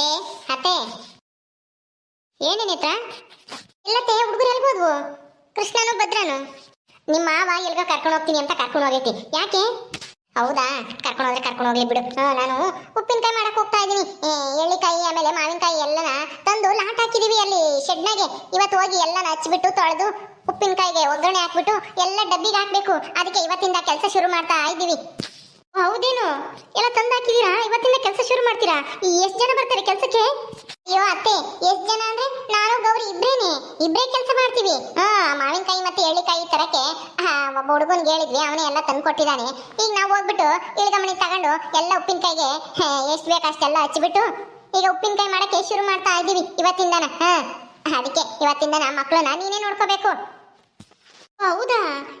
ಅತ್ತೆ ಅತ್ತೆ. ಏನು ನೇತ್ರ? ಇಲ್ಲತ್ತೆ, ಹುಡುಗರು ಎಲ್ಬೋದು ಕೃಷ್ಣನು, ಭದ್ರನು? ನಿಮ್ಮ ಮಾವ ಎಲ್ಗ ಕರ್ಕೊಂಡು ಹೋಗ್ತೀನಿ ಅಂತ ಕರ್ಕೊಂಡು ಹೋಗೈತಿ. ಯಾಕೆ? ಹೌದಾ? ಕರ್ಕೊಂಡು ಹೋದ್ರೆ ಕರ್ಕೊಂಡು ಹೋಗ್ಲಿ ಬಿಡು. ನಾನು ಉಪ್ಪಿನಕಾಯಿ ಮಾಡಕ್ ಹೋಗ್ತಾ ಇದ್ದೀನಿ. ಎಳ್ಳಿಕಾಯಿ, ಆಮೇಲೆ ಮಾವಿನಕಾಯಿ ಎಲ್ಲನ ತಂದು ಲಾಟ್ ಹಾಕಿದೀವಿ ಅಲ್ಲಿ ಶೆಡ್ನಾಗೆ. ಇವತ್ತು ಹೋಗಿ ಎಲ್ಲನ ಹಚ್ಬಿಟ್ಟು ತೊಳೆದು ಉಪ್ಪಿನಕಾಯಿಗೆ ಒಗ್ಗರಣೆ ಹಾಕ್ಬಿಟ್ಟು ಎಲ್ಲ ಡಬ್ಬಿಗೆ ಹಾಕ್ಬೇಕು. ಅದಕ್ಕೆ ಇವತ್ತಿಂದ ಕೆಲಸ ಶುರು ಮಾಡ್ತಾ ಇದ್ದೀವಿ. ಹೌದೇನು? ಎಲ್ಲ ತಂದಾಕಿದ್ದೀರಾ? ಇವತ್ತಿಂದ ಕೆಲಸ ಶುರು ಮಾಡ್ತೀರಾ? ಎಷ್ಟು ಜನ ಬರ್ತಾರೆ ಕೆಲಸಕ್ಕೆ? ಅಯ್ಯೋ ಅತ್ತೆ, ಎಷ್ಟು ಜನ ಅಂದ್ರೆ ನಾನು, ಗೌರಿ ಇಬ್ರೇನೆ. ಇಬ್ರೇ ಕೆಲಸ ಮಾಡ್ತೀವಿ. ಹಾ, ಮಾವಿನಕಾಯಿ ಮತ್ತೆ ಎಳ್ಳಿಕಾಯಿ ತರಕ್ಕೆ. ಒಬ್ಬ ಹುಡುಗನ್ಗೆ ಹೇಳಿದ್ವಿ, ಅವನೇ ಎಲ್ಲ ತಂದು ಕೊಟ್ಟಿದ್ದಾನೆ ಈಗ ನಾವು ಹೋಗ್ಬಿಟ್ಟು ಇಳ್ಗಮಣಿ ತಗೊಂಡು ಎಲ್ಲ ಉಪ್ಪಿನಕಾಯಿಗೆ ಎಷ್ಟು ಬೇಕು ಅಷ್ಟೆಲ್ಲ ಹಚ್ಚಿಬಿಟ್ಟು ಈಗ ಉಪ್ಪಿನಕಾಯಿ ಮಾಡಕ್ಕೆ ಶುರು ಮಾಡ್ತಾ ಇದ್ದೀವಿ ಇವತ್ತಿಂದನ. ಹಾ, ಅದಕ್ಕೆ ಇವತ್ತಿಂದನ ಮಕ್ಕಳನ್ನ ನೀನೇ ನೋಡ್ಕೋಬೇಕು. ಹೌದಾ?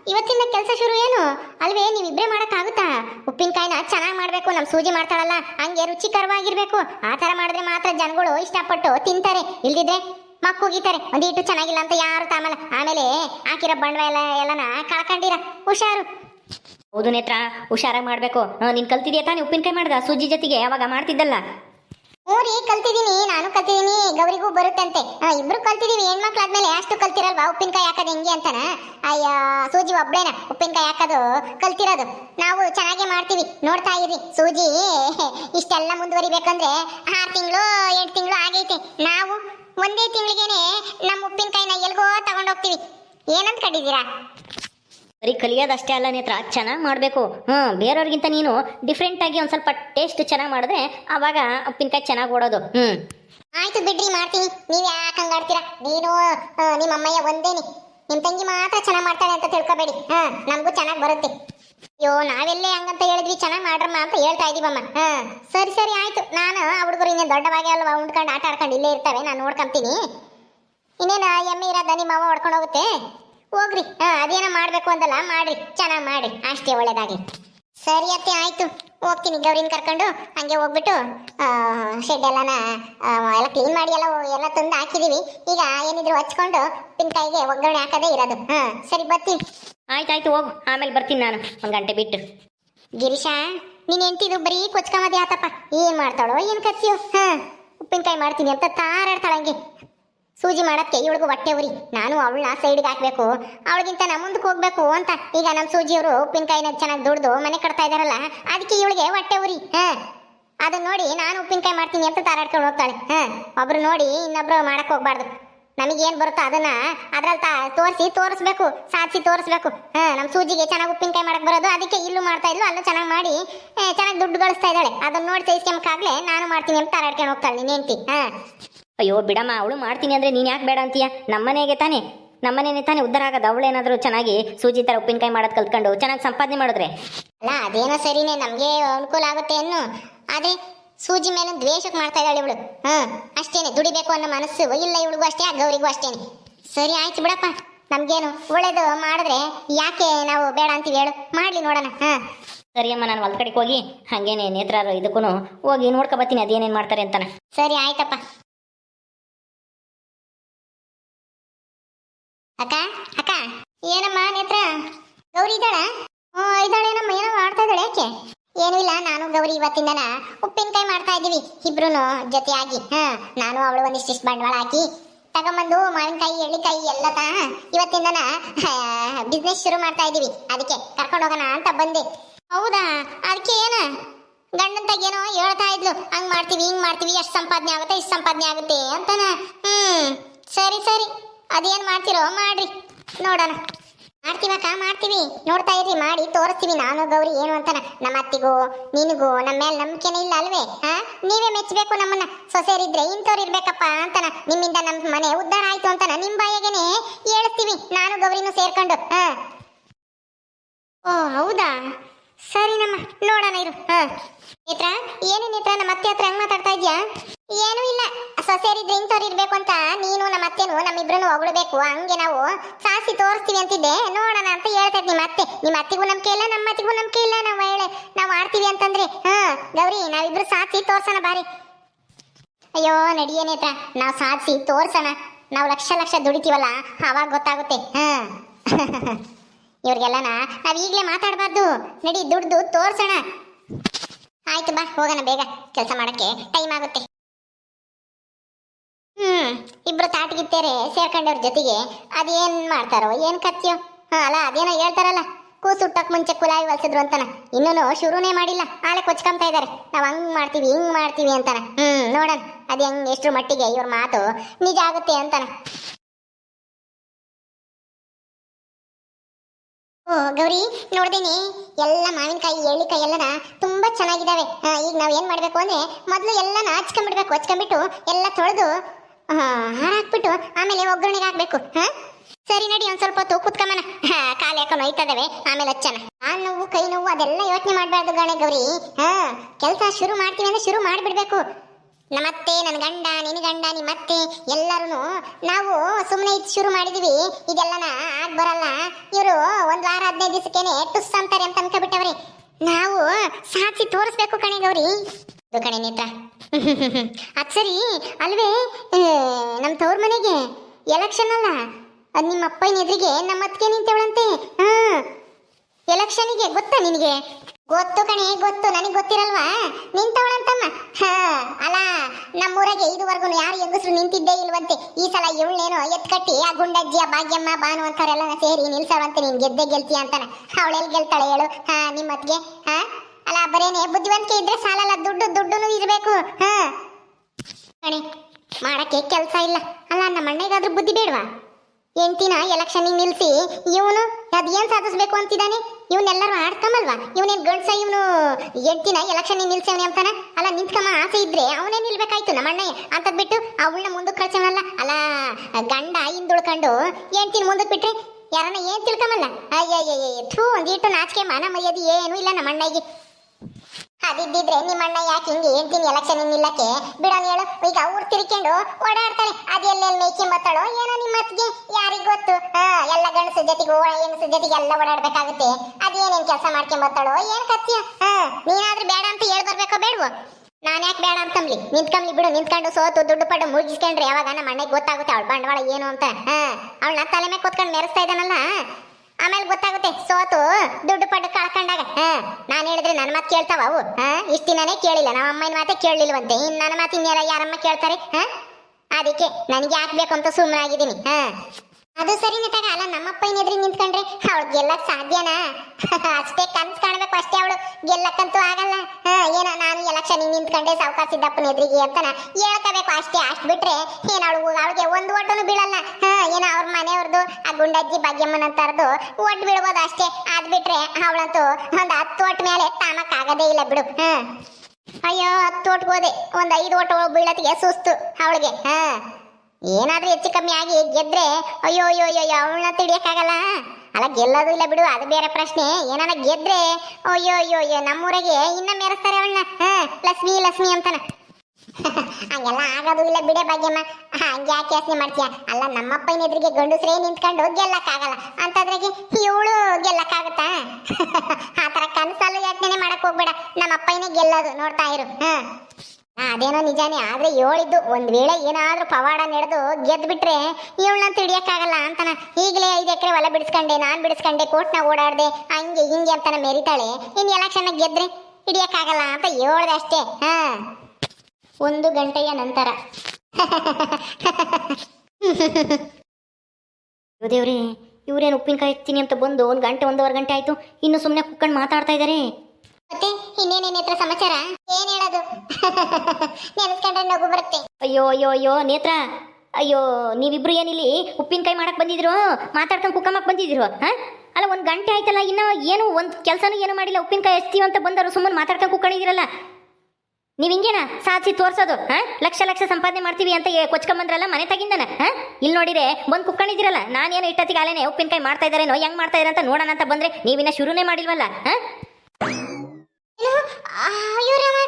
ಇವತ್ತಿಂದ ಕೆಲಸ ಶುರು ಏನು? ಅಲ್ವೇ, ನೀವಿಬ್ರೆ ಮಾಡಕ್ಕಾಗುತ್ತಾ? ಉಪ್ಪಿನಕಾಯಿನ ಚೆನ್ನಾಗಿ ಮಾಡಬೇಕು ನಮ್ಮ ಸೂಜಿ ಮಾಡ್ತಾಳಲ್ಲ, ಹಂಗೆ ರುಚಿಕರವಾಗಿರ್ಬೇಕು. ಆ ಥರ ಮಾಡಿದ್ರೆ ಮಾತ್ರ ಜನಗಳು ಇಷ್ಟಪಟ್ಟು ತಿಂತಾರೆ. ಇಲ್ದಿದ್ರೆ ಮಕ್ಕೂಗಿತಾರೆ. ಒಂದೀಟು ಚೆನ್ನಾಗಿಲ್ಲ ಅಂತ ಯಾರು ತಾಮಲ್ಲ. ಆಮೇಲೆ ಹಾಕಿರೋ ಬಂಡವಾಳ ಎಲ್ಲ ಎಲ್ಲನ ಕಳ್ಕೊಂಡಿರ. ಹುಷಾರು. ಹೌದು ನೇತ್ರ, ಹುಷಾರಾಗಿ ಮಾಡಬೇಕು. ನೀನು ಕಲ್ತಿದ್ಯಾ ತಾನೇ ಉಪ್ಪಿನಕಾಯಿ ಮಾಡ್ದ? ಸೂಜಿ ಜೊತೆಗೆ ಅವಾಗ ಮಾಡ್ತಿದ್ದಲ್ಲ? ಊರಿ ಕಲ್ತಿದೀನಿ ನಾನು ಕಲ್ತಿದೀನಿ ಗೌರಿಗೂ ಬರುತ್ತಂತೆ. ಇಬ್ರು ಕಲ್ತಿದೀವಿ ಹೆಣ್ಮಕ್ಳಾದ್ಮೇಲೆ ಅಷ್ಟು ಕಲ್ತಿರಲ್ವಾ? ಉಪ್ಪಿನಕಾಯಿ ಹಾಕೋದು ಹೆಂಗೆ ಅಂತಾನ? ಅಯ್ಯ, ಸೂಜಿ ಒಬ್ಳೇನ, ಉಪ್ಪಿನಕಾಯಿ ಹಾಕೋದು ಕಲ್ತಿರೋದು. ನಾವು ಚೆನ್ನಾಗೇ ಮಾಡ್ತೀವಿ. ನೋಡ್ತಾ ಇರಿ, ಸೂಜಿ. ಇಷ್ಟೆಲ್ಲ ಮುಂದುವರಿಬೇಕಂದ್ರೆ ಆರು ತಿಂಗಳು, ಎಂಟು ತಿಂಗಳು ಆಗೈತೆ. ನಾವು ಒಂದೇ ತಿಂಗಳಿಗೇನೆ ನಮ್ಮ ಉಪ್ಪಿನಕಾಯಿನ ಎಲ್ಗೋ ತಗೊಂಡೋಗ್ತೀವಿ. ಏನಂತ ಕಂಡಿದ್ದೀರಾ ಬರೀ ಕಲಿಯೋದಷ್ಟೇ ಅಲ್ಲ ನೇತ್ರ, ಚೆನ್ನಾಗಿ ಮಾಡಬೇಕು. ಹ್ಞೂ ಬೇರೆಯವ್ರಿಗಿಂತ ನೀನು ಡಿಫ್ರೆಂಟಾಗಿ ಒಂದು ಸ್ವಲ್ಪ ಟೇಸ್ಟ್ ಚೆನ್ನಾಗಿ ಮಾಡಿದ್ರೆ ಆವಾಗ ಉಪ್ಪಿನಕಾಯಿ ಚೆನ್ನಾಗಿ ಓಡೋದು. ಹ್ಞೂ ಆಯ್ತು ಬಿಡ್ರಿ, ಮಾಡ್ತೀನಿ. ನೀವು ಯಾಕೆ ಹಂಗಾಡ್ತೀರಾ ನೀನು ನಿಮ್ಮ ಅಮ್ಮಯ್ಯ ಒಂದೇನಿ. ನಿಮ್ಮ ತಂಗಿ ಮಾತ್ರ ಚೆನ್ನಾಗಿ ಮಾಡ್ತಾಳೆ ಅಂತ ತಿಳ್ಕೊಬೇಡಿ. ಹಾಂ, ನಮಗೂ ಚೆನ್ನಾಗಿ ಬರುತ್ತೆ. ಅಯ್ಯೋ, ನಾವೆಲ್ಲೇ ಹಂಗಂತ ಹೇಳಿದ್ವಿ, ಚೆನ್ನಾಗಿ ಮಾಡ್ರಮ್ಮ ಅಂತ ಹೇಳ್ತಾ ಇದ್ದೀವಮ್ಮ ಹಾಂ. ಸರಿ ಸರಿ, ಆಯಿತು. ನಾನು ಆ ಹುಡುಗರು ಇನ್ನೇನು ದೊಡ್ಡವಾಗಿ ಅಲ್ವಾ ಉಂಡ್ಕೊಂಡು ಆಟ ಆಡ್ಕೊಂಡು ಇಲ್ಲೇ ಇರ್ತವೆ, ನಾನು ನೋಡ್ಕೊಂತೀನಿ. ಇನ್ನೇನು ಎಮ್ಮೆ ಇರೋದ ನಿಮ್ಮ ಮಾವ ಹೊಡ್ಕೊಂಡು ಹೋಗುತ್ತೆ? ಹೋಗ್ರಿ. ಹಾ ಅದೇನೋ ಮಾಡ್ಬೇಕು ಅಂತಲ್ಲ ಮಾಡ್ರಿ. ಚೆನ್ನಾಗಿ ಮಾಡ್ರಿ. ಅಷ್ಟೇ ಒಳ್ಳೇದಾಗಿ ಸರಿ ಅತ್ತೆ ಆಯ್ತು. ಹೋಗ್ತೀನಿ ಗೌರಿನ ಕರ್ಕೊಂಡು. ಹಂಗೆ ಹೋಗ್ಬಿಟ್ಟು ಶೆಡ್ ಎಲ್ಲನ ಎಲ್ಲ ಕ್ಲೀನ್ ಮಾಡಿ ಎಲ್ಲ ಎಲ್ಲ ತಂದು ಹಾಕಿದೀವಿ. ಈಗ ಏನಿದ್ರು ಹಚ್ಕೊಂಡು ಉಪ್ಪಿನಕಾಯಿಗೆ ಒಗ್ಗರಣೆ ಹಾಕದೇ ಇರೋದು. ಹಾ ಸರಿ ಬರ್ತೀನಿ. ಆಯ್ತು ಹೋಗು. ಆಮೇಲೆ ಬರ್ತೀನಿ ನಾನು. ಒಂದು ಗಂಟೆ ಬಿಟ್ಟು. ಗಿರೀಶ ನೀನು ಎಂತಿದು ಬರೀ ಕೊಚ್ಕೊಂಬದಿ ಆತಪ್ಪ. ಏನು ಮಾಡ್ತಾಳೋ ಏನು ಕತ್ತಿಯೋ ಹಾ ಉಪ್ಪಿನಕಾಯಿ ಮಾಡ್ತೀನಿ ಅಂತ ತಾರಾಡ್ತಾಳ ಹಂಗೆ ಸೂಜಿ ಮಾಡಕ್ಕೆ ಇವಳಿಗೂ ಹೊಟ್ಟೆ ಉರಿ. ನಾನು ಅವಳನ್ನ ಸೈಡ್ಗೆ ಹಾಕ್ಬೇಕು. ಅವಳಿಗಿಂತ ನಾ ಮುಂದಕ್ಕೆ ಹೋಗ್ಬೇಕು ಅಂತ ಈಗ ನಮ್ಮ ಸೂಜಿಯವರು ಉಪ್ಪಿನಕಾಯಿನ ಚೆನ್ನಾಗಿ ದುಡ್ದು ಮನೆ ಕಟ್ತಾ ಇದಾರಲ್ಲ, ಅದಕ್ಕೆ ಇವಳಿಗೆ ಹೊಟ್ಟೆ ಉರಿ. ಹಾ. ಅದನ್ನ ನೋಡಿ ನಾನು ಉಪ್ಪಿನಕಾಯಿ ಮಾಡ್ತೀನಿ ಅಂತ ತಾರಾಡ್ಕೊಂಡು ಹೋಗ್ತಾಳೆ. ಹಾ. ಒಬ್ರು ನೋಡಿ ಇನ್ನೊಬ್ರು ಮಾಡಕ್ಕೆ ಹೋಗ್ಬಾರ್ದು. ನಮಗೇನು ಬರುತ್ತೋ ಅದನ್ನ ಅದ್ರಲ್ಲಿ ತಾ ತೋರಿಸಿ ತೋರಿಸ್ಬೇಕು, ಸಾಧಿಸಿ ತೋರಿಸ್ಬೇಕು. ಹಾ ನಮ್ಮ ಸೂಜಿಗೆ ಚೆನ್ನಾಗಿ ಉಪ್ಪಿನಕಾಯಿ ಮಾಡಕ್ಕೆ ಬರೋದು, ಅದಕ್ಕೆ ಇಲ್ಲೂ ಮಾಡ್ತಾ ಇದ್ಲು, ಅಲ್ಲೂ ಚೆನ್ನಾಗಿ ಮಾಡಿ ಚೆನ್ನಾಗಿ ದುಡ್ಡು ಗಳಿಸ್ತಾ ಇದ್ದಾಳೆ. ಅದನ್ನ ನೋಡಿ ಸಹಿಸ್ಕೊಂಬಕ್ಕಾಗ್ಲೇ ನಾನು ಮಾಡ್ತೀನಿ ಅಂತ ತಾರಾಡ್ಕೊಂಡು ಹೋಗ್ತಾಳೆ ನೀನ್ ಹೆಂಡ್ತಿ. ಹಾ. ಅಯ್ಯೋ ಬಿಡಮ್ಮ ಅವಳು ಮಾಡ್ತೀನಿ ಅಂದರೆ ನೀನು ಯಾಕೆ ಬೇಡ ಅಂತೀಯ? ನಮ್ಮನೆಗೆ ತಾನೇ. ನಮ್ಮನೇನೆ ತಾನೇ ಉದ್ದಾರ ಆಗೋದು. ಅವಳೇನಾದರೂ ಚೆನ್ನಾಗಿ ಸೂಜಿ ಥರ ಉಪ್ಪಿನಕಾಯಿ ಮಾಡೋದು ಕಲ್ತ್ಕೊಂಡು ಚೆನ್ನಾಗಿ ಸಂಪಾದನೆ ಮಾಡಿದ್ರೆ. ಅಲ್ಲ ಅದೇನೋ ಸರಿನೇ ನಮಗೆ ಅನುಕೂಲ ಆಗುತ್ತೆ ಅನ್ನು ಆದ್ರೆ ಸೂಜಿ ಮೇಲೆ ದ್ವೇಷಕ್ಕೆ ಮಾಡ್ತಾ ಇದ್ದಾಳೆ ಇವಳು. ಹಾ ಅಷ್ಟೇನೆ ದುಡಿಬೇಕು ಅನ್ನೋ ಮನಸ್ಸು ಇಲ್ಲ ಇವಳಿಗೂ ಅಷ್ಟೇ ಆ ಗೌರಿಗೂ ಅಷ್ಟೇನೆ. ಸರಿ ಆಯ್ತು ಬಿಡಪ್ಪ. ನಮಗೇನು ಒಳ್ಳೇದು ಮಾಡಿದ್ರೆ ಯಾಕೆ ನಾವು ಬೇಡ ಅಂತೀವಿ ಹೇಳು. ಮಾಡ್ಲಿ ನೋಡೋಣ ಹಾಂ. ಸರಿ ಅಮ್ಮ ನಾನು ಹೊಲ ಕಡೆಗೆ ಹೋಗಿ ಹಾಗೇನೆ ನೇತ್ರ ಇದಕ್ಕೂ ಹೋಗಿ ನೋಡ್ಕೊ ಬರ್ತೀನಿ ಅದೇನೇನು ಮಾಡ್ತಾರೆ ಅಂತಾನೆ. ಸರಿ ಆಯ್ತಪ್ಪ. ಅಕ್ಕ ಅಕ್ಕ, ಏನಮ್ಮ ನೇತ್ರ? ಗೌರಿ ಇದ್ದಾಳ? ಹ್ಞೂ ಇದ್ದಾಳೇನಮ್ಮ ಏನೋ ಮಾಡ್ತಾ ಇದ್ದಾಳೆ ಯಾಕೆ? ಏನೂ ಇಲ್ಲ, ನಾನು ಗೌರಿ ಇವತ್ತಿಂದನ ಉಪ್ಪಿನಕಾಯಿ ಮಾಡ್ತಾ ಇದ್ದೀವಿ ಇಬ್ರು ಜೊತೆಯಾಗಿ. ಹಾ, ನಾನು ಅವಳು ಒಂದಿಷ್ಟಿಷ್ಟು ಬಂಡವಾಳ ಹಾಕಿ ತಗೊಂಬಂದು ಮಾವಿನಕಾಯಿ, ಎಳ್ಳಿಕಾಯಿ ಎಲ್ಲ ತಾ, ಇವತ್ತಿಂದನ ಬಿಸ್ನೆಸ್ ಶುರು ಮಾಡ್ತಾ ಇದ್ದೀವಿ. ಅದಕ್ಕೆ ಕರ್ಕೊಂಡು ಹೋಗೋಣ ಅಂತ ಬಂದೆ. ಹೌದಾ? ಅದಕ್ಕೆ ಏನ? ಗಂಡನ ಏನೋ ಹೇಳ್ತಾ ಇದ್ಲು. ಹಂಗ್ ಮಾಡ್ತೀವಿ, ಹಿಂಗ್ ಮಾಡ್ತೀವಿ, ಎಷ್ಟು ಸಂಪಾದನೆ ಆಗುತ್ತೆ, ಇಷ್ಟು ಸಂಪಾದನೆ ಆಗುತ್ತೆ ಅಂತಾನ. ಹ್ಮ್, ಸರಿ ಸರಿ. ಅದೇನ್ ಮಾಡ್ತಿರೋ? ಮಾಡ್ರಿ. ನೋಡೋಣ. ಮಾಡ್ತೀವಕ್ಕ? ಮಾಡ್ತೀವಿ ನೋಡ್ತಾ ಇರ್ರಿ, ಮಾಡಿ ತೋರಿಸ್ತೀವಿ. ನಾನು, ಗೌರಿ, ಏನು ಅಂತಾನ? ನಮ್ಮ ಅತ್ತಿಗೂ ನಿನಗೋ ನಮ್ಮ ಮೇಲೆ ನಂಬಿಕೆನೇ ಇಲ್ಲ ಅಲ್ವೇ? ಹಾ? ನೀವೇ ಮೆಚ್ಚಬೇಕು ನಮ್ಮನ್ನ. ಸೊಸೆಯರಿದ್ರೆ ಇಂಥವ್ರು ಇರ್ಬೇಕಪ್ಪ ಅಂತಾನ. ನಿಮ್ಮಿಂದ ನಮ್ಮ ಮನೆ ಉದ್ಧಾರ ಆಯ್ತು ಅಂತಾನ. ನಿಮ್ಮ ಬಾಯಿಗೆನೆ ಹೇಳ್ತೀವಿ ನಾನು, ಗೌರಿನೂ ಸೇರ್ಕೊಂಡು. ಹಾ? ಓ, ಹೌದಾ? ಸರಿ ನಮ್ಮ, ನೋಡೋಣ ಇರು. ಹಾ? ನೇತ್ರ ಏನು ನೇತ್ರ ನಮ್ಮ ಅತ್ತೆ ಹತ್ರ ಹೆಂಗ್ ಮಾತಾಡ್ತಾ ಇದ್ಯಾ? ಏನೂ ಇಲ್ಲ. ಸೊಸೆಯರಿದ್ರೆ ಇಂಥವ್ರು ಇರ್ಬೇಕು ಅಂತ ನೀನು ನಮ್ಮ ಅತ್ತೆನು ನಮ್ಮಿಬ್ರು ಹೊಗಳಬೇಕು. ಹಂಗೆ ನಾವು ಸಾಸಿ ತೋರಿಸ್ತೀವಿ ಅಂತಿದ್ದೆ. ನೋಡೋಣ ಅಂತ ಹೇಳ್ತಾ ನಿಮ್ಮ ಅತ್ತೆ. ನಿಮ್ಮ ಅತ್ತಿಗೂ ನಂಬಿಕೆ ಇಲ್ಲ ನಮ್ಮ ಅತ್ತಿಗೂ ನಂಬಿಕೆ ಇಲ್ಲ, ನಾವು ಹೇಳೆ. ನಾವು ಆಡ್ತೀವಿ ಅಂತಂದ್ರೆ, ಹಾ, ಗೌರಿ, ನಾವಿಬ್ರು ಸಾಸಿ ತೋರ್ಸೋಣ ಬಾರಿ. ಅಯ್ಯೋ ನಡಿಯೇ ನೇತ್ರ ನಾವು ಸಾಧಿಸಿ ತೋರ್ಸೋಣ. ನಾವು ಲಕ್ಷ ಲಕ್ಷ ದುಡಿತೀವಲ್ಲ, ಅವಾಗ ಗೊತ್ತಾಗುತ್ತೆ. ಹಾ. ಇವ್ರಿಗೆಲ್ಲನ ನಾವ್ ಈಗಲೇ ಮಾತಾಡಬಾರ್ದು. ನಡಿ, ದುಡ್ದು ತೋರ್ಸೋಣ. ಆಯ್ತು ಬಾ, ಹೋಗೋಣ ಬೇಗ. ಕೆಲಸ ಮಾಡಕ್ಕೆ ಟೈಮ್ ಆಗುತ್ತೆ. ಹ್ಮ್, ಇಬ್ರು ತಾಟ್ಗಿತ್ತೇರೆ ಸೇರ್ಕೊಂಡವ್ರ ಜೊತೆಗೆ ಅದೇನ್ ಮಾಡ್ತಾರೋ, ಏನ್ ಕತ್ತಿಯೋ ಹಾ, ಅಲ್ಲ, ಅದೇನೋ ಹೇಳ್ತಾರಲ್ಲ, ಕೂಸು ಹುಟ್ಟಕ್ ಮುಂಚೆ ಕುಲಾಯಿ ಹೊಲ್ಸಿದ್ರು ಅಂತಾನ. ಇನ್ನೂ ಶುರುನೇ ಮಾಡಿಲ್ಲ, ಆಳೆ ಕೊಚ್ಕೊಂತ ಇದಾರೆ. ನಾವ್ ಹಂಗ್ ಮಾಡ್ತೀವಿ, ಹಿಂಗ್ ಮಾಡ್ತೀವಿ ಅಂತಾನ. ಹ್ಮ್, ನೋಡಣ, ಅದ್ ಹೆಂಗ್ ಎಷ್ಟ್ರು ಮಟ್ಟಿಗೆ ಇವ್ರ ಮಾತು ನಿಜ ಆಗುತ್ತೆ ಅಂತಾನ. ಓ, ಗೌರಿ, ನೋಡ್ದೇನೆ? ಎಲ್ಲ ಮಾವಿನಕಾಯಿ ಎಳ್ಳಿಕಾಯಿ ಎಲ್ಲನ ತುಂಬಾ ಚೆನ್ನಾಗಿದ್ದಾವೆ ಈಗ ನಾವ್ ಏನ್ ಮಾಡ್ಬೇಕು ಅಂದ್ರೆ ಮೊದಲು ಎಲ್ಲನ ಹಚ್ಕೊಂಡ್ಬಿಡ್ಬೇಕು, ಹಚ್ಕೊಂಡ್ಬಿಟ್ಟು ಎಲ್ಲ ತೊಳೆದು ಹಾರ ಹಾಕ್ಬಿಟ್ಟು ಆಮೇಲೆ ಒಗ್ಗರಣೆಗೆ ಹಾಕ್ಬೇಕು, ಹಾ? ಸರಿ ನಡಿ, ಒಂದ್ ಸ್ವಲ್ಪ ಹೊತ್ತು ಕುತ್ಕೊಂಬನ ಕಾಲು ಯಾಕೋ ನೋಯ್ತದವೆ. ಆಮೇಲೆ ಹಚ್ಚನ ಆ ನೋವು, ಕೈ ನೋವು ಅದೆಲ್ಲ ಯೋಚನೆ ಮಾಡಬಾರ್ದು ಗಣೆ ಗೌರಿ. ಹಾ, ಕೆಲಸ ಶುರು ಮಾಡ್ತೀವಿ ಅಂದ್ರೆ ಶುರು ಮಾಡ್ಬಿಡ್ಬೇಕು. ನಮ್ಮತ್ತೆ ನನ್ನ ಗಂಡ ನಿನ್ನ ಗಂಡ, ನಿಮ್ಮತ್ತೆ ಎಲ್ಲರೂ ನಾವು ಸುಮ್ಮನೆ ಇದು ಶುರು ಮಾಡಿದೀವಿ. ಇದೆಲ್ಲನ ಆಗ ಬರಲ್ಲ. ಇವರು ಒಂದು ವಾರ ಹದಿನೈದು ದಿವಸಕ್ಕೇನೆ ಟುಸ್ ಅಂತಾರೆ ಅಂತ ಅನ್ಕೊಬಿಟ್ಟವ್ರಿ. ನಾವು ಸಾಕ್ಷಿ ತೋರಿಸ್ಬೇಕು ಕಣೆ ಗೌರಿ. ಇದು ಕಣೆ ನೇತ್ರ. ಅದು ಸರಿ. ಅಲ್ವೇ ನಮ್ಮ ನಮ್ ತವ್ರ ಮನೆಗೆ ಎಲೆಕ್ಷನ್ ಅಲ್ಲ. ಅದು ನಿಮ್ಮ ಅಪ್ಪನ ಎದುರಿಗೆ ನಮ್ಮ ಅತ್ತಿಗೆ ನಿಂತವಳಂತೆ. ಹಾ ಎಲೆಕ್ಷನ್ಗೆ ಗೊತ್ತಾ ನಿನಗೆ? ಗೊತ್ತು ಕಣೆ, ಗೊತ್ತು. ನನಗೆ ಗೊತ್ತಿರಲ್ವಾ? ನಿಂತವಳಂತಮ್ಮ. ಹಾ, ಅಲ್ಲ, ನಮ್ಮೂರಾಗೆ ಇದುವರೆಗೂ ಯಾರು ಹೆಂಗಸರು ನಿಂತಿದ್ದೇ ಇಲ್ವಂತೆ. ಈ ಸಲ ಇವಳೇನೋ ಎತ್ಕಟ್ಟಿ ಆ ಗುಂಡಜ್ಜಿ ಆ ಭಾಗ್ಯಮ್ಮ ಬಾನು ಅಂತವರೆಲ್ಲ ಸೇರಿ ನಿಲ್ಸವಂತೆ ನೀನು ಗೆದ್ದೆ ಗೆಲ್ತೀಯ ಅಂತಾನೆ. ಅವಳೆಲ್ಲಿ ಗೆಲ್ತಾಳೆ ಹೇಳು? ಹಾ, ನಿಮ್ಮತ್ಗೆ? ಹಾ? ಅಲ್ಲ, ಬರೇನೆ, ಬುದ್ಧಿವಂತಿಕೆ ಇದ್ರೆ ಸಾಲಲ್ಲ, ದುಡ್ಡು, ದುಡ್ಡುನು ಇರಬೇಕು. ಹಾ. ಕಣೆ, ಮಾಡಕ್ಕೆ ಕೆಲಸ ಇಲ್ಲ. ಅಲ್ಲ ನಮ್ಮ ಅಣ್ಣಗಾದ್ರೂ ಬುದ್ಧಿ ಬೇಡವಾ? ಎಂಟಿನ ಎಲೆಕ್ಷನ್ ನಿಲ್ಸಿ ಇವನು ಅದೇನ್ ಸಾಧಿಸ್ಬೇಕು ಅಂತಿದ್ದಾನೆ? ಇವನ್ನೆಲ್ಲರೂ ಆಡ್ಕಮಲ್ವಾ? ಇವನೇನ್ ಗಂಡ್ಸ, ಇವನು ಎಂಟಿನ ಎಲೆಕ್ಷನ್ ನಿಲ್ಸವನೆ ಅಂತಾನ? ಅಲ್ಲ, ನಿಂತ್ಕಮ್ಮ, ಆಸೆ ಇದ್ರೆ ಅವನೇ ನಿಲ್ಬೇಕಾಯ್ತು ನಮ್ಮ ಅಣ್ಣ ಅಂತದ್ ಬಿಟ್ಟು ಅವಳನ್ನ ಮುಂದಕ್ಕೆ ಕಳ್ಸವನಲ್ಲ ಅಲ್ಲ, ಗಂಡ ಹಿಂದುಳ್ಕೊಂಡು ಎಂಟಿನ ಮುಂದಕ್ಕೆ ಬಿಟ್ರೆ ಯಾರನ್ನ ಏನ್ ತಿಳ್ಕಮಲ್ಲ? ಅಯ್ಯ ಥೂ, ಒಂದಿಟ್ಟು ನಾಚಿಕೆ, ಮಾನ ಮರ್ಯಾದೆ ಏನು ಇಲ್ಲ ನಮ್ಮ ಅಣ್ಣಗೆ ಅದಿದ್ದಿದ್ರೆ ನಿಮ್ಮ ಅಣ್ಣ ಯಾಕೆ ಹಿಂಗೆ ಹೇಳ್ತೀನಿ ಎಲೆಕ್ಷನ್ ನಿಲ್ಲಕ್ಕೆ ಬಿಡೋಣ ಹೇಳು. ಈಗ ಊರ್ ತಿರ್ಕೊಂಡು ಓಡಾಡ್ತಾಳೆ. ಅದೆಲ್ಲೆಲ್ಲಿ ಮತ್ತಾಳೋ ಏನೋ ನಿಮ್ಮ ಅತ್ತಿಗೆ? ಯಾರಿಗ್ ಗೊತ್ತು? ಹಾ, ಎಲ್ಲ ಗಂಡಸ ಜೊತೆಗೆ ಹೆಂಗಸ ಜೊತೆಗೆ ಎಲ್ಲ ಓಡಾಡ್ಬೇಕಾಗುತ್ತೆ. ಅದೇನೇನ್ ಕೆಲಸ ಮಾಡ್ಕೊಂಬತ್ತಾಳೋ ಏನ್ ಕತ್ಯ? ಹಾ, ನೀನಾದ್ರೂ ಬೇಡ ಅಂತ ಹೇಳ್ ಬರ್ಬೇಕೋ ಬೇಡವೋ? ನಾನು ಯಾಕೆ ಬೇಡ ಅಂತಂಬ್ಲಿ ನಿಂತ್ಕೊಂಬ್ಲಿ ಬಿಡು, ನಿಂತ್ಕೊಂಡು ಸೋತು ದುಡ್ಡು ಪಡ್ಡು ಮುಗಿಸ್ಕೊಂಡ್ರೆ ಯಾವಾಗ ನಮ್ಮ ಅಣ್ಣಗೆ ಗೊತ್ತಾಗುತ್ತೆ ಅವಳ ಬಂಡವಾಳ ಏನು ಅಂತ. ಹಾ, ಅವಳನ್ನ ತಲೆ ಮೇಲೆ ಕೂತ್ಕೊಂಡು ಮೆರೆಸ್ತಾ ಇದ್ದಾನಲ್ಲ. ಆಮೇಲೆ ಗೊತ್ತಾಗುತ್ತೆ, ಸೋತು ದುಡ್ಡು ಪಡ್ಡು ಕಳ್ಕೊಂಡಾಗ. ಹಾ, ನಾನು ಹೇಳಿದ್ರೆ ನನ್ನ ಮಾತು ಕೇಳ್ತಾವ ಅವು? ಇಷ್ಟ ದಿನನೇ ಕೇಳಿಲ್ಲ ನಮ್ಮ ಅಮ್ಮನ ಮಾತೇ ಕೇಳಲಿಲ್ವಂತೆ. ಇನ್ನು ನನ್ನ ಮಾತು ಇನ್ನೆಲ್ಲ ಯಾರಮ್ಮ ಕೇಳ್ತಾರೆ? ಹಾ? ಅದಕ್ಕೆ ನನಗೆ ಹಾಕ್ಬೇಕು ಅಂತ ಸುಮ್ಮನಾಗಿದ್ದೀನಿ ಹಾ. ಅದು ಸರಿ ತಗ ಅಲ್ಲ ನಮ್ಮಪ್ಪ ಏನಿದ್ರಿ ನಿಂತ್ಕೊಂಡ್ರೆ ಅವಳು ಗೆಲ್ಲಕ್ ಸಾಧ್ಯನಾ? ಅಷ್ಟೇ ಕನ್ಸ್ ಕಾಣಬೇಕು ಅಷ್ಟೇ ಅವಳು. ಗೆಲ್ಲಕ್ಕಂತೂ ಆಗಲ್ಲ. ಏನ ನಾನು ಎಲೆಕ್ಷನ್ ನಿಂತ್ಕೊಂಡೆ ಸಾವುಕಾರ ಸಿದ್ದಪ್ಪನ ಎದುರಿಗೆ ಅಂತಾನ ಹೇಳ್ಕೋಬೇಕು ಅಷ್ಟೇ. ಅಷ್ಟು ಬಿಟ್ರೆ ಏನ್ ಅವಳು ಅವಳಿಗೆ ಒಂದು ಓಟನು ಬೀಳಲ್ಲ. ಏನ ಅವ್ರ ಮನೆಯವ್ರದ್ದು ಆ ಗುಂಡಜ್ಜಿ ಭಾಗ್ಯಮ್ಮನ ತರದು ಒಟ್ಟು ಬೀಳ್ಬೋದು ಅಷ್ಟೇ. ಅದ್ ಬಿಟ್ರೆ ಅವಳಂತೂ ಒಂದು ಹತ್ತು ಒಟ್ಟು ಮೇಲೆ ತಾಮಕ್ ಆಗದೇ ಇಲ್ಲ ಬಿಡು. ಹಾ. ಅಯ್ಯೋ, ಹತ್ತು ಒಟ್ಟು ಹೋದೆ ಒಂದ್ ಐದು ಒಟ್ಟು ಬೀಳತ್ತಿಗೆ ಸುಸ್ತು ಅವಳಿಗೆ. ಹಾ. ಏನಾದ್ರೂ ಹೆಚ್ಚು ಕಮ್ಮಿ ಆಗಿ ಗೆದ್ರೆ, ಅಯ್ಯೋ ಅಯ್ಯೋ ಅಯ್ಯೋ ಅವಳನ್ನ ತಿಳಿಯಕ್ಕಾಗಲ್ಲ ಅಲ್ಲ, ಗೆಲ್ಲೋದು ಇಲ್ಲ ಬಿಡು, ಅದು ಬೇರೆ ಪ್ರಶ್ನೆ. ಏನಾನ ಗೆದ್ರೆ, ಅಯ್ಯೋ ಅಯ್ಯೋ ಅಯ್ಯೋ, ನಮ್ಮೂರಾಗೆ ಇನ್ನ ಮೆರಸ್ತಾರೆ ಅವಳನ್ನ. ಹಾ, ಲಕ್ಷ್ಮಿ ಲಕ್ಷ್ಮಿ ಅಂತಾನ. ಹಂಗೆಲ್ಲ ಆಗೋದು ಇಲ್ಲ ಬಿಡೆ ಭಾಗ್ಯಮ್ಮ. ಹಂಗೆ ಯಾಕೆ ಯೋಚನೆ ಮಾಡ್ತೀಯ? ಅಲ್ಲ, ನಮ್ಮಪ್ಪನ ಎದುರಿಗೆ ಗಂಡಸ್ರೇ ನಿಂತ್ಕೊಂಡು ಗೆಲ್ಲಕ್ಕಾಗಲ್ಲ. ಅಂತದ್ರಾಗೆ ಇವಳು ಗೆಲ್ಲಕ್ಕಾಗತ್ತಾ? ಆ ಥರ ಕನಸಲ್ಲೂ ಯೋಚನೆ ಮಾಡಕ್ ಹೋಗ್ಬೇಡ. ನಮ್ಮಪ್ಪನೇ ಗೆಲ್ಲೋದು, ನೋಡ್ತಾ ಇರು. ಹಾ. ಅದೇನೋ ನಿಜಾನೇ, ಆದ್ರೆ ಹೇಳಿದ್ದು ಒಂದ್ ವೇಳೆ ಏನಾದ್ರೂ ಪವಾಡ ನಡೆದು ಗೆದ್ ಬಿಟ್ರೆ ಇವಳನ್ನ ತಿಳಿಯಕ್ಕಾಗಲ್ಲ ಅಂತನ. ಈಗಲೇ ಐದು ಎಕರೆ ಹೊಲ ಬಿಡಿಸ್ಕೊಂಡೆ, ನಾನ್ ಬಿಡಿಸ್ಕೊಂಡೆ ಕೋರ್ಟ್ನ ಓಡಾಡ್ದೆ ಹಂಗೆ ಹಿಂಗೆ ಅಂತನ ಮೆರಿತಾಳೆ. ಇನ್ ಎಲೆಕ್ಷನ್ ಗೆದ್ರೆ ಹಿಡಿಯಕ್ಕಾಗಲ್ಲ ಅಂತ ಹೇಳ್ದೆ ಅಷ್ಟೇ. ಹಾ. ಒಂದು ಗಂಟೆಯ ನಂತರ. ದೇವ್ರಿ ಇವ್ರೇನು ಉಪ್ಪಿನಕಾಯಿ ತಿನ್ನಿ ಅಂತ ಬಂದು ಒಂದು ಗಂಟೆ, ಒಂದೂವರೆ ಗಂಟೆ ಆಯ್ತು. ಇನ್ನು ಸುಮ್ಮನೆ ಕುತ್ಕೊಂಡು ಮಾತಾಡ್ತಾ ಇದ್ದಾರೆ ಮತ್ತೆ ಇನ್ನೇನೇನ್ ಹತ್ರ ಸಮಾಚಾರ? ಏನ್ ಹೇಳೋದು? ನೆನೆಸ್ಕೊಂಡ್ರೆ ನಗು ಬರುತ್ತೆ. ಅಯ್ಯೋ ಅಯ್ಯೋ ಅಯ್ಯೋ, ನೇತ್ರ. ಅಯ್ಯೋ, ನೀವಿಬ್ರು ಏನಿಲ್ಲಿ ಉಪ್ಪಿನಕಾಯಿ ಮಾಡಕ್ ಬಂದಿದ್ರು? ಮಾತಾಡ್ಕೊಂಡು ಕುಕ್ಕಮಕ್ ಬಂದಿದ್ರು, ಹಾ? ಅಲ್ಲ, ಒಂದು ಗಂಟೆ ಆಯ್ತಲ್ಲ, ಇನ್ನ ಏನು, ಒಂದ್ ಕೆಲಸನೂ ಏನು ಮಾಡಿಲ್ಲ, ಉಪ್ಪಿನಕಾಯಿ ಎಸ್ತೀವಿ ಅಂತ ಬಂದರು ಸುಮ್ಮನೆ ಮಾತಾಡ್ಕೊಂಡು ಕುಕ್ಕೊಂಡಿದ್ರಲ್ಲ ನೀವು ಹಿಂಗೇನಾ? ಸಾಧಿಸಿ ತೋರ್ಸೋದು, ಹಾ? ಲಕ್ಷ ಲಕ್ಷ ಸಂಪಾದನೆ ಮಾಡ್ತೀವಿ ಅಂತ ಕೊಚ್ಕೊಂಬಂದ್ರಲ್ಲ, ಮನೆ ತಗಿಂದನ, ಹಾ? ಇಲ್ಲಿ ನೋಡಿದ್ರೆ, ಬಂದು ನಾನು ನಾನೇನು ಇಟ್ಟತ್ತಿಗೆ ಅಲ್ಲೇನೆ ಉಪ್ಪಿನಕಾಯಿ ಮಾಡ್ತಾ ಇದ್ದಾರೇನೋ, ಹೆಂಗ್ ಮಾಡ್ತಾ ಇದ್ದಾರೆ ಅಂತ ನೋಡೋಣ ಅಂತ ಬಂದ್ರೆ, ನೀವಿನ್ನ ಶುರುನೇ ಮಾಡಿಲ್ವಲ್ಲ, ಹಾ ಏನು ಅಯ್ಯೋ ರಾಮ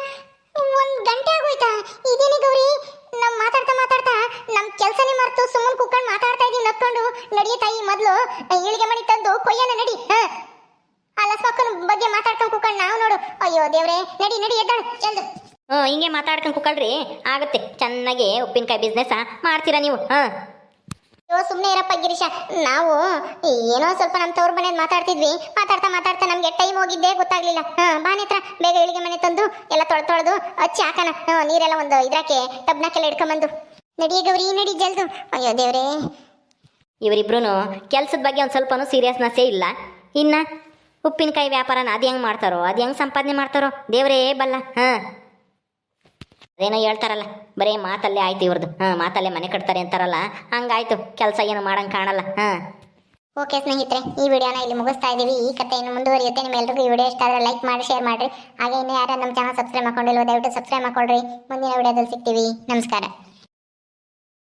ಒಂದ್ ಗಂಟೆ ಆಗೋಯ್ತಾ ಇದೇನಿ ಗೌರಿ ನಮ್ ಮಾತಾಡ್ತಾ ಮಾತಾಡ್ತಾ ನಮ್ ಕೆಲ್ಸನೇ ಮರ್ತು ಸುಮ್ಮನೆ ಕುತ್ಕೊಂಡು ಮಾತಾಡ್ತಾ ಇದೀವಿ ನಕ್ಕೊಂಡು ನಡಿಯ ತಾಯಿ ಇಳಿಗೆ ಮಣಿ ತಂದು ಕೊಯ್ಯನ ನಡಿ ಆ ಲಸ್ಮಕ್ಕನ ಬಗ್ಗೆ ಮಾತಾಡ್ಕೊಂಡು ಕುತ್ಕೊಂಡು ನಾವು ನೋಡು. ಅಯ್ಯೋ ದೇವ್ರೆ ನಡಿ ನಡಿ ಎದ್ದಾಳು ಜಲ್ದು ಹ್ಞೂ ಹಿಂಗೆ ಮಾತಾಡ್ಕೊಂಡು ಕುಕ್ಕಳ್ರಿ ಆಗುತ್ತೆ ಚೆನ್ನಾಗಿ ಉಪ್ಪಿನಕಾಯಿ ಬಿಸ್ನೆಸ್ ಮಾಡ್ತೀರಾ ನೀವು ಹಾಂ. ಸುಮ್ಮನೆ ಇರಪ್ಪ ಗಿರೀಶ. ನಾವು ಏನೋ ಸ್ವಲ್ಪ ನಮ್ಮ ತವ್ರ ಮನೇಲಿ ಮಾತಾಡ್ತಿದ್ವಿ. ಮಾತಾಡ್ತಾ ಮಾತಾಡ್ತಾ ನಮ್ಗೆ ಟೈಮ್ ಹೋಗಿದ್ದೇ ಗೊತ್ತಾಗ್ಲಿಲ್ಲ. ಹಾ ಬಾನೆ ಹತ್ರ ಬೇಗ ಇಳಿಗೆ ಮನೆ ತಂದು ಎಲ್ಲ ತೊಳೆದು ತೊಳೆದು ಹಚ್ಚಿ ಹಾಕನ ನೀರೆಲ್ಲ ಒಂದು ಇದ್ರಾಕೆ ಟಬ್ನಾಕೆಲ್ಲ ಹಿಡ್ಕೊಂಬಂದು. ನಡಿ ಗೌರಿ ನಡಿ ಜಲ್ದು. ಅಯ್ಯೋ ದೇವ್ರೇ ಇವರಿಬ್ರು ಕೆಲಸದ ಬಗ್ಗೆ ಒಂದು ಸ್ವಲ್ಪನೂ ಸೀರಿಯಸ್ನೆಸ್ಸೇ ಇಲ್ಲ. ಇನ್ನು ಉಪ್ಪಿನಕಾಯಿ ವ್ಯಾಪಾರನ ಅದು ಹೆಂಗೆ ಮಾಡ್ತಾರೋ, ಅದು ಹೆಂಗೆ ಸಂಪಾದನೆ ಮಾಡ್ತಾರೋ, ದೇವರೇ ಬಲ್ಲ, ಹಾಂ. ಅದೇನೋ ಹೇಳ್ತಾರಲ್ಲ, ಬರೀ ಮಾತಲ್ಲೇ ಆಯ್ತು ಇವ್ರದ್ದು ಹಾಂ, ಮಾತಲ್ಲೇ ಮನೆ ಕಟ್ತಾರೆ ಅಂತಾರಲ್ಲ, ಹಂಗಾಯ್ತು, ಕೆಲಸ ಏನು ಮಾಡಂಗೆ ಕಾಣಲ್ಲ, ಹಾಂ. ಓಕೆ ಸ್ನೇಹಿತರೆ, ಈ ವಿಡಿಯೋನ ಇಲ್ಲಿ ಮುಗಿಸ್ತಾ ಇದ್ದೀವಿ ಈ ಕಥೆ ಇನ್ನು ಮುಂದುವರಿಯುತ್ತೆ ನಿಮ್ಮೆಲ್ಲರಿಗೂ ಈ ವಿಡಿಯೋ ಇಷ್ಟ ಆದರೆ ಲೈಕ್ ಮಾಡಿ ಶೇರ್ ಮಾಡಿರಿ. ಹಾಗೆ ಇನ್ನು ಯಾರು ನಮ್ಮ ಚಾನಲ್ ಸಬ್ಸ್ಕ್ರೈಬ್ ಮಾಡ್ಕೊಂಡಿಲ್ಲ ದಯವಿಟ್ಟು ಸಬ್ಸ್ಕ್ರೈಬ್ ಮಾಡ್ಕೊಳ್ರಿ. ಮುಂದಿನ ವಿಡಿಯೋದಲ್ಲಿ ಸಿಗ್ತೀವಿ. ನಮಸ್ಕಾರ.